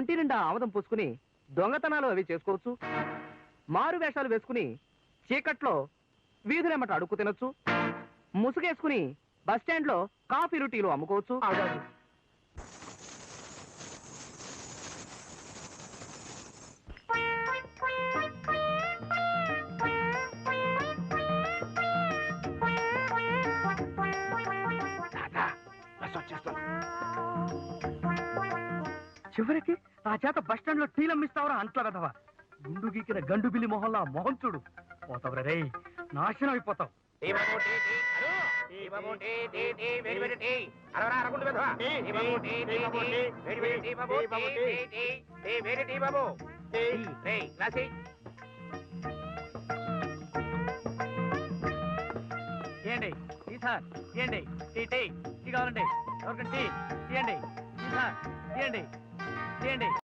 ఒంటి నిండా ఆమదం పూసుకుని దొంగతనాలు అవి చేసుకోవచ్చు. మారు వేషాలు వేసుకుని చీకట్లో వీధులేమట అడుక్కు తినొచ్చు. ముసుగేసుకుని బస్ స్టాండ్లో కాఫీ రుటీలు అమ్ముకోవచ్చు. చివరికి ఆ చేత బస్ స్టాండ్లో టీలు అమ్మిస్తావరా అంట్ల వెధవ గుండు గీకిన గండు బిల్లి మొహల్లా మొహం చూడు పోతావురా రే నాశనం అయిపోతావు ఏండి టీ సార్ ఏండి టీ టీ టీ కావాలండి ఎవరికండి టీ తీయండి టీ సార్ తీయండి చేయండి.